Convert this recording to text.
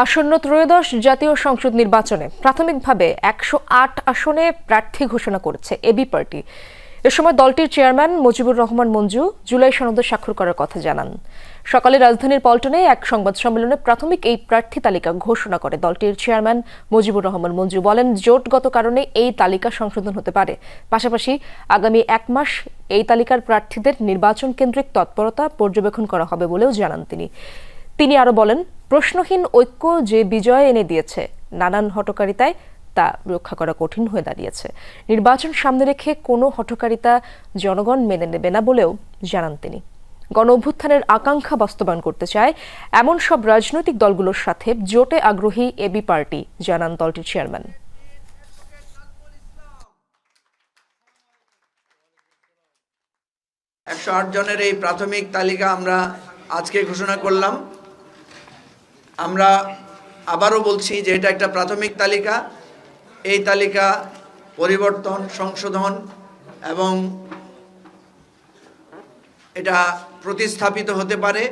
আসন্ন ত্রয়োদশ জাতীয় সংসদ নির্বাচনে প্রাথমিকভাবে একশো আট আসনে প্রার্থী ঘোষণা করেছে এবি পার্টি। এ সময় দলটির চেয়ারম্যান মুজিবুর রহমান মঞ্জু জুলাই সনদে স্বাক্ষর করার কথা জানান। সকালে রাজধানীর পল্টনে এক সংবাদ সম্মেলনে প্রাথমিক এই প্রার্থী তালিকা ঘোষণা করে দলটির চেয়ারম্যান মুজিবুর রহমান মঞ্জু বলেন, জোটগত কারণে এই তালিকা সংশোধন হতে পারে। পাশাপাশি আগামী এক মাস এই তালিকার প্রার্থীদের নির্বাচন কেন্দ্রিক তৎপরতা পর্যবেক্ষণ করা হবে বলেও জানান তিনি। তিনি আরও বলেন প্রশ্নহীন ঐক্য যে বিজয় এনে দিয়েছে, নানান হটকারিতায় তা রক্ষা করা কঠিন হয়ে দাঁড়িয়েছে। নির্বাচন সামনে রেখে কোনো হটকারিতা জনগণ মেনে নেবে না বলেও জানান তিনি। গণ অভ্যুত্থানের আকাঙ্ক্ষা বাস্তবায়ন করতে চায় এমন সব রাজনৈতিক দলগুলোর সাথে জোটে আগ্রহী এবি পার্টি, জানান দলটির চেয়ারম্যান। একশো আট জনের এই প্রাথমিক তালিকা আমরা আজকে ঘোষণা করলাম। আমরা আবারও বলছি যে এটা একটা প্রাথমিক তালিকা। এই তালিকা পরিবর্তন, সংশোধন এবং এটা প্রতিস্থাপিত হতে পারে।